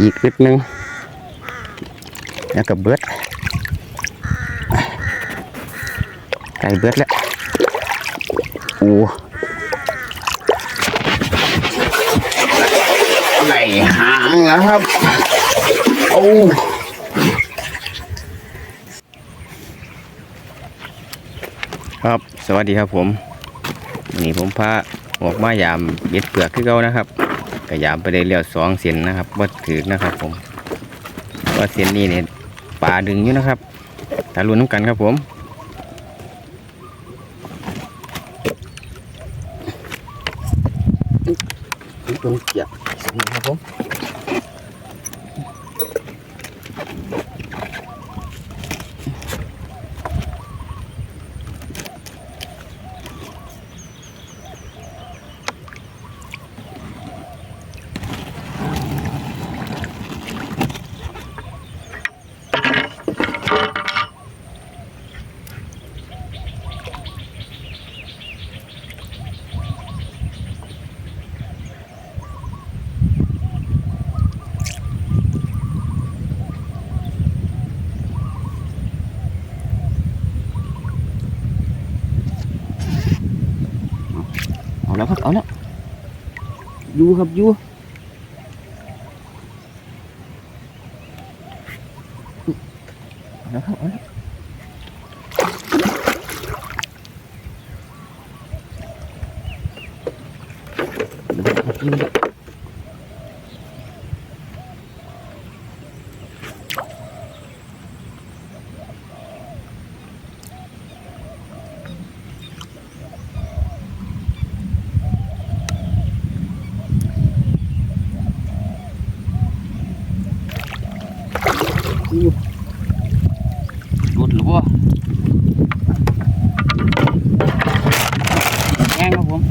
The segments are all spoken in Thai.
อีกอึดหนึง แล้วก็เบิดไก่เบิดแล้วโอ้ไหลหางแล้วครับ โอ้ครับสวัสดีครับผมวันนี้ผมพาออกมายามเบ็ดเปลือกคือเก่านะครับ กระยาไปได้เลี้ยวสองเส้นนะครับว่าถือนะครับ ผมว่าเส้นนี้เนี่ยปลาดึงอยู่นะครับตาลุนน้ำกันครับผมตรงเกียบครับผม แล้วครับเอาแล้วอยูครับอยูเอาแล้วครับเอาแล้วเดี๋ยวผมกินแล้ว รุดหรือเปล่าแห้งครับผม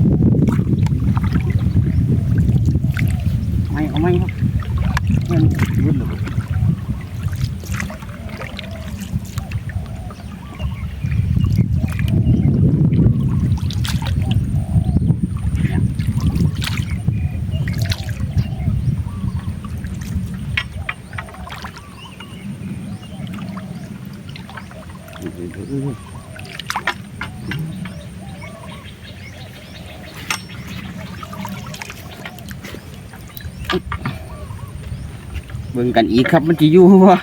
ไม่เอาไม่ครับมันรุดหรือเปล่า เบิ่งกันอีกครับมันจะอยู่วะ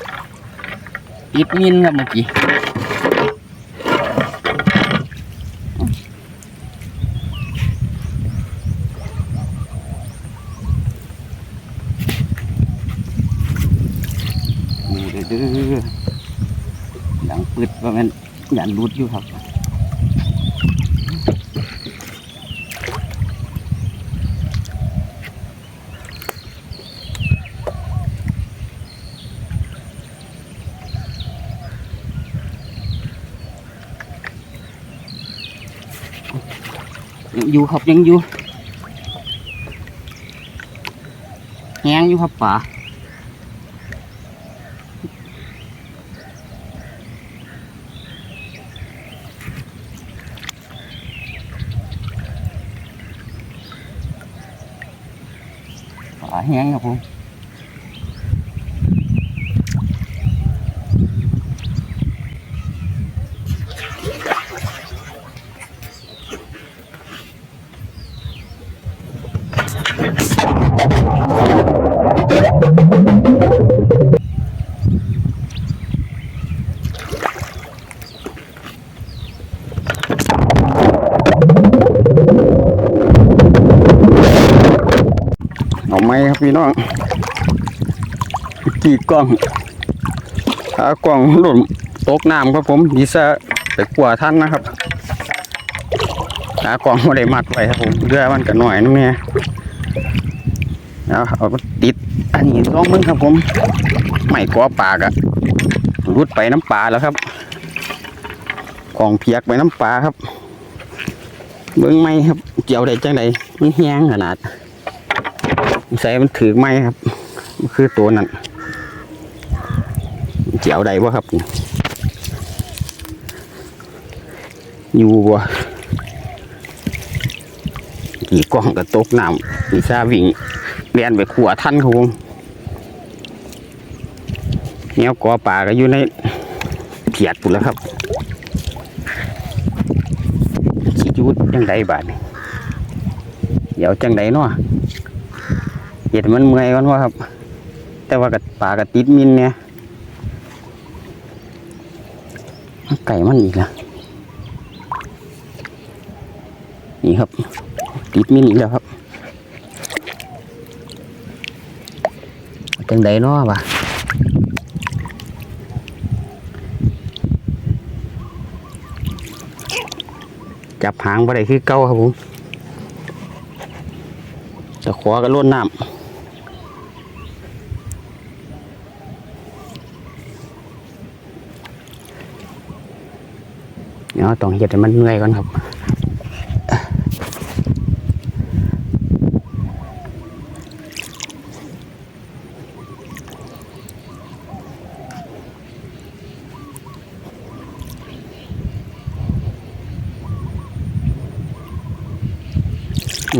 อิดมินครับเมื่อกี้นี่เด้อดังปึด ว่ามันยันรุดอยู่ครับยังอยู่ครับยังอยู่แห้งอยู่ครับป่า ป่าแห้งครับผม เอาไหมครับพี่น้องกี่กล้องขากล้องหล่นตกน้ำครับผมดีซะไปกลัวท่านนะครับขากล้องไม่ได้มัดไว้ครับผมเรือมันก็หน่อยนึงเนี่ยเอาเอาติดอันนี้ลองมึงครับผมไม่กลัวปากอะรุดไปน้ำปลาแล้วครับกล่องเพียกไปน้ำปลาครับ เบิ้งไหมครับเกี่ยวได้จังใดมันแห้งขนาด ใส่มันถือไม้ครับ คือตัวนั้นเจียวใดวะครับ อยู่วะกี่กล้องกับตกน้ำมีซาวิ่งเรียนไปขัวท่านครับผมเงี้ยกอป่าก็อยู่ในเขียดปุ่นแล้วครับสิจูดจังไดบาดนี่เดี๋ยวจังไดเนาะ เห็ดมันเมื่อยกันวะครับ แต่ว่ากับป่ากับติดมินเนี่ยไก่มันอีกแล้วนี่ครับ ติดมินอีกแล้วครับจังไดเนาะบ่ะจับหางบ่ได้คือเก่าครับผมจะขวาก็ล้นน้ำ เดี๋ยวต้องเห็ดให้มันเหนื่อยก่อนครับ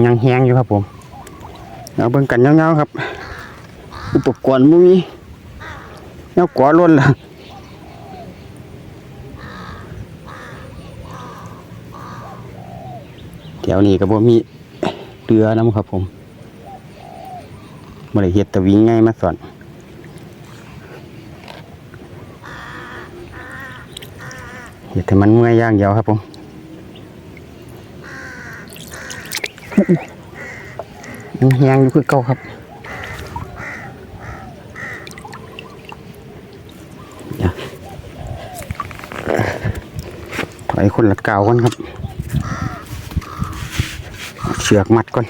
ยังแห้งอยู่ครับผมเอาเบิ่งกันเงาๆครับ อุปกรณ์มุมีเงากอล้นละ แถวนี้ก็บ่มีเรือน้ำครับผมบ่ได้เฮ็ดแตะวิ่งง่ายมาสอนเฮ็ดให้มันเมื่อยย่างเดียวครับผมยังแหงอยู่คือเก่าครับเดี๋ยวถอยคนละเก่าก่อนครับ ชือกมัดก่อน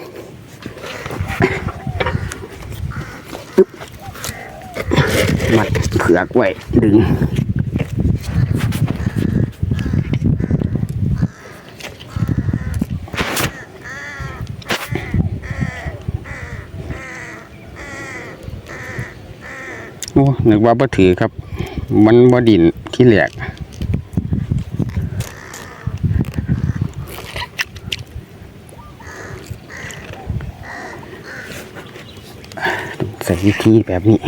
มัดเผือกไว้ดึงโอ้นึกว่าบ่ถือครับ มันบ่ดินที่แหลก วิธีแบบนี้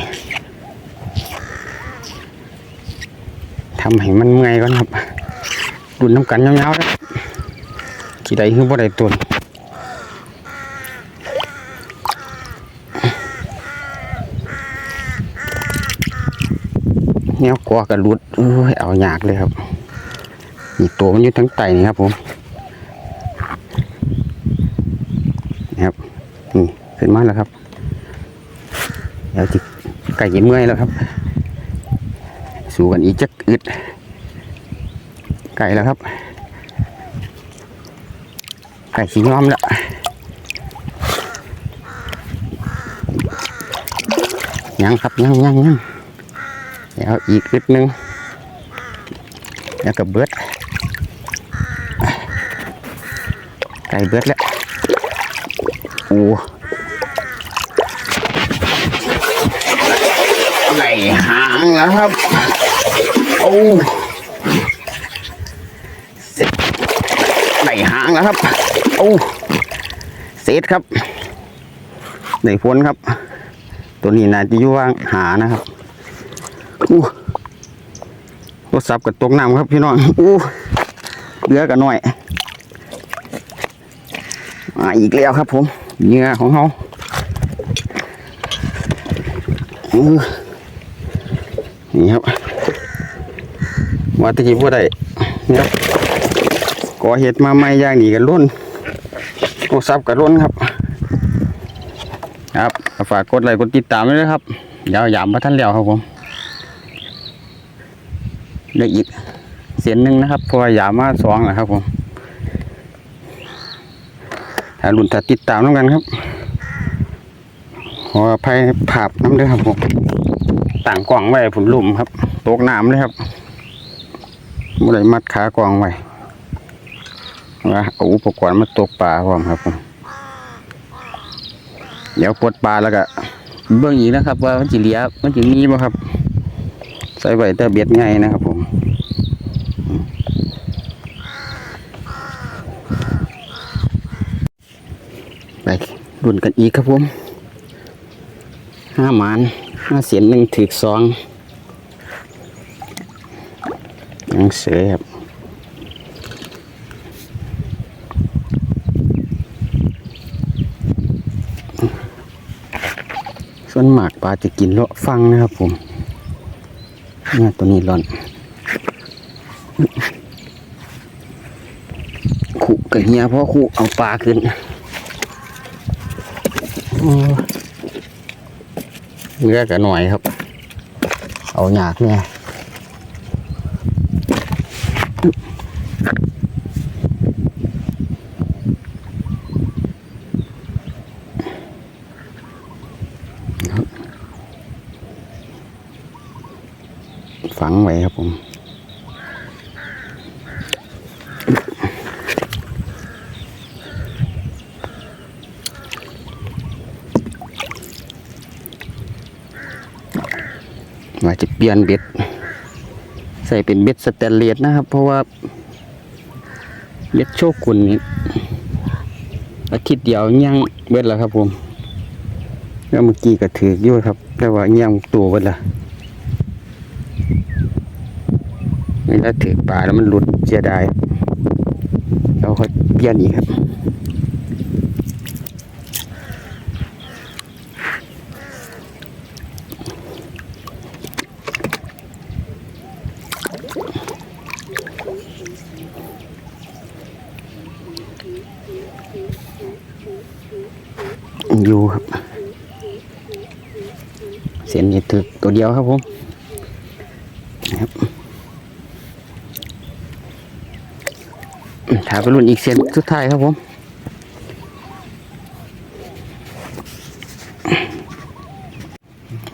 ทำให้มันเมื่อยก่อนครับดุนน้ำกันยาวๆนะที่ใดคือบ่ได้ตุนแนวกลัวกระลุดเอ้ยเอายากเลยครับนี่ตัวมันอยู่ทั้งไตนี่ครับผมนี่ครับนี่ขึ้นมาแล้วครับ เดี๋ยวจิไก่ยิ้มเมื่อยแล้วครับ สู้กันอีกจักอึด ไก่แล้วครับ ไก่สีงอมแล้วยังครับยังยังยังเดี๋ยวอีกนิดนึงแล้วก็เบิดไก่เบิดแล้ว เสร็จไก่หางแล้วครับ โอ้เสร็จครับได้ผลครับ ตัวนี้น่าจะอยู่ว่างหานะครับอู้รถสับกับตกน้ำครับพี่น้องอู้เรือกันหน่อยมาอีกแล้วครับผมเหงื่อของเขาอือนี่ครับ ว่าตะกี้พูดได้นี่ครับก่อเหตุมาไม่ย่างหนีกันล้นรถสับกับล้นครับ ครับฝากกดไลค์กดติดตามด้วยนะครับเดี๋ยวยามพระท่านแล้วครับผมเหลืออีกเสียนหนึ่งนะครับเพราะหยามมาสองนะครับผมถ้ารุ่นถ้าติดตามน้ำกันครับขออภัยภาพน้ำเด้วยครับผมต่างกล่องไว้ผุนลุ่มครับตกน้ำเลยครับ มื่อไรมัดขากองไว้ว่าเอาอุปกรณ์มาตกปลาพร้อมครับผมเดี๋ยวปลดปลาแล้วก็เบื้องอีกนะครับ ว่ามันจะเลียมันจะมีบ่ครับ ใส่ไว้แต่เบ็ดไงนะครับผมไปรุ่นกันอีกครับผมห้าหมานห้าเสียนหนึ่งถือสอง ยังเสยครับส่วนมากปลาจะกินเลาะฟังนะครับผมเนี่ยตัวนี้ร่อนขู่กับเฮียเพราะขู่เอาปลาขึ้นเลือกกันหน่อยครับ เอาหยากเนี่ยฝังไว้ครับผม ว่าจะเปลี่ยนเบ็ด ใส่เป็นเบ็ดสแตนเลสนะครับ เพราะว่าเบ็ดโชกุนนี่อาทิตย์เดียวยังเบ็ดแล้วครับผมแล้วเมื่อกี้ก็ถืออยู่ครับ แต่ว่ายังตัวเบ็ดละเวลาถือปลาแล้วมันหลุดเสียดายเราค่อยเปลี่ยนอีกครับ อยู่ครับ เส้นนี้ถือตัว เดียวครับผมนะครับถ่ายไปรุ่นอีกเส้นสุดท้ายครับผม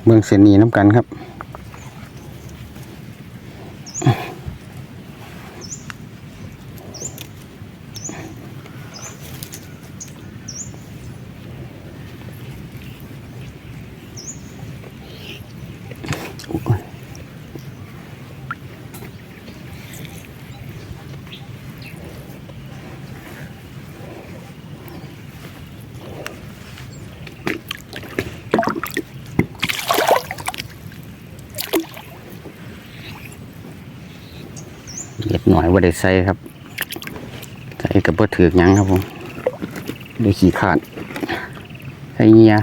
เมืองเส้นนี้น้ำกันครับ อยว่าได้ใส่ครับ ใส่กับบ่ถือยังครับผมดูขี้ขาดใส่เงียบ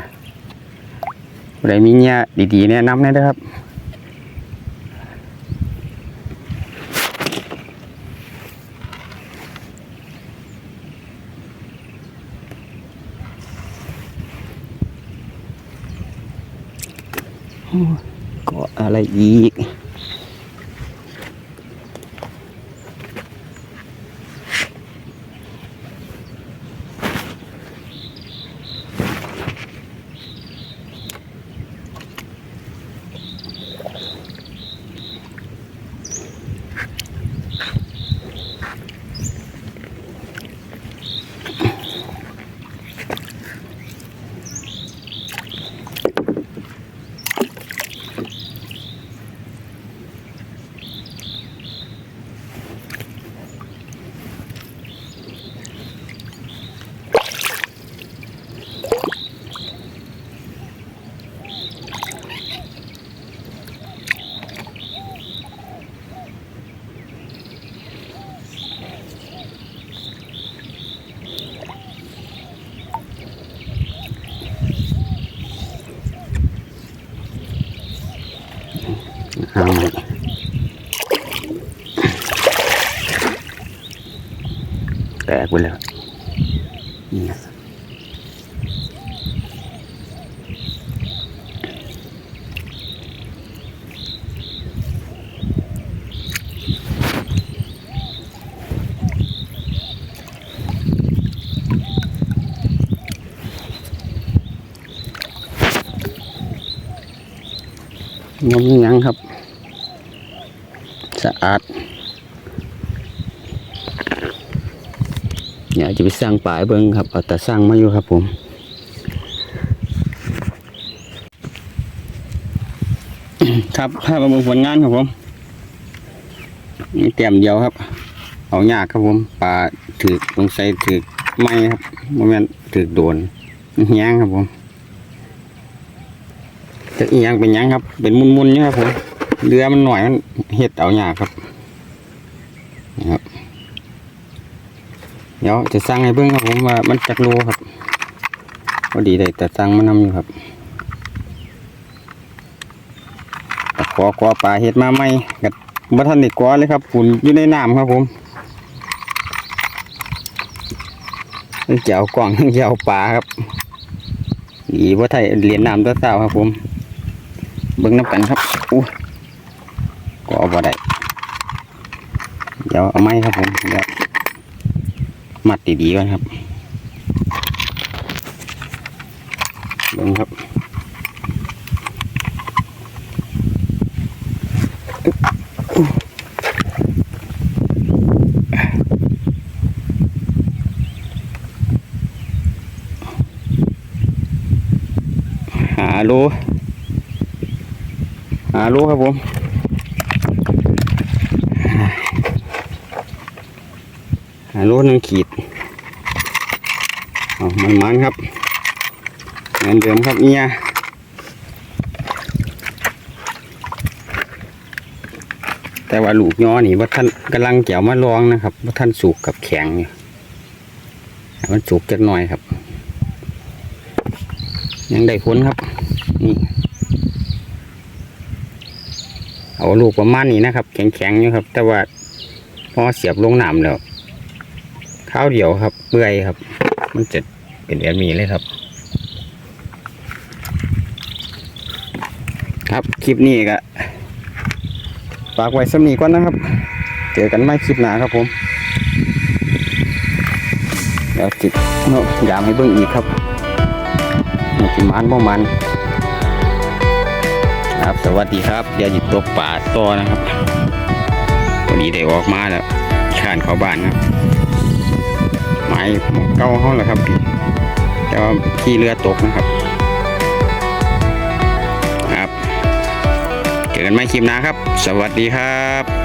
ได้มีเงียดีๆแนะนำแน่เด้ครับก็อะไรอีก เอาแตกไปแล้วนี่ยังมยังครับะอาดอยากจะไปสร้างป่ายเบิ้งครับเอาแต่สร้างมาอยู่ครับผมครับถ้าประเมินผลงานครับผมนี่เตรียมเดียวครับ เอาหยากครับผมปลาถือลงใส่ถือไม้ครับโมเมนถือโดนแห้งครับผมจะอีหยังเป็นหยังครับ เป็นมุนๆเนี่ยครับผม เรือมันหน่อยมันเห็ดเอายากครับนะครับ เดี๋ยวจะสั่งให้เบิ่งครับผมว่ามันจักโลครับพอดีได้แต่สั่งมานำอยู่ครับแต่ขอขอปลาเห็ดมาใหม่กับบัทันได้กอเลยครับฝุ่นอยู่ในน้ำครับผมเจียวกล่องเจียวปลาครับดีว่าไทยเหรียญน้ำตัวเศร้าครับผม เบิ่งน้ำกันครับอู้ ก็เอาบ่ได้เดี๋ยวเอาไม้ครับผมเดี๋ยวมัดดีๆก่อนครับเบิ่งครับหาโลหาโลครับผม หา โลหนึงขีดเอามันมันครับเหมือนเดิมครับเนี่ยแต่ว่าลูกย้อนี่ว่าท่านกำลังเกี่ยวมาลองนะครับว่าท่านสุกกับแข็งอยู่ให้มันสุกจักหน่อยครับ ยังได้ผลครับนี่เอาลูกประมาณนี้นะครับ แข็งๆอยู่ครับ แต่ว่าพอเสียบลงน้ำแล้ว ข้าวเดียวครับเปื่อยครับ มันจะเป็นแบบนี้เลยครับ ครับคลิปนี้ก็ฝากไว้สำนีก่อนนะครับ เจอกันไม่คลิปหน้าครับผม เดี๋ยวจิตเนาะยามให้เบิ่งอีกครับมันสิมันบ่มัน ครับสวัสดีครับเดี๋ยวจิตตกป่าต่อนะครับวันนี้ได้ออกมาแล้วขานเขาบ้านครับ หม้เก้าห้องแล้วครับ แต่ว่าที่เรือตกนะครับ ครับ เจอกันใหม่คลิปหน้าครับ สวัสดีครับ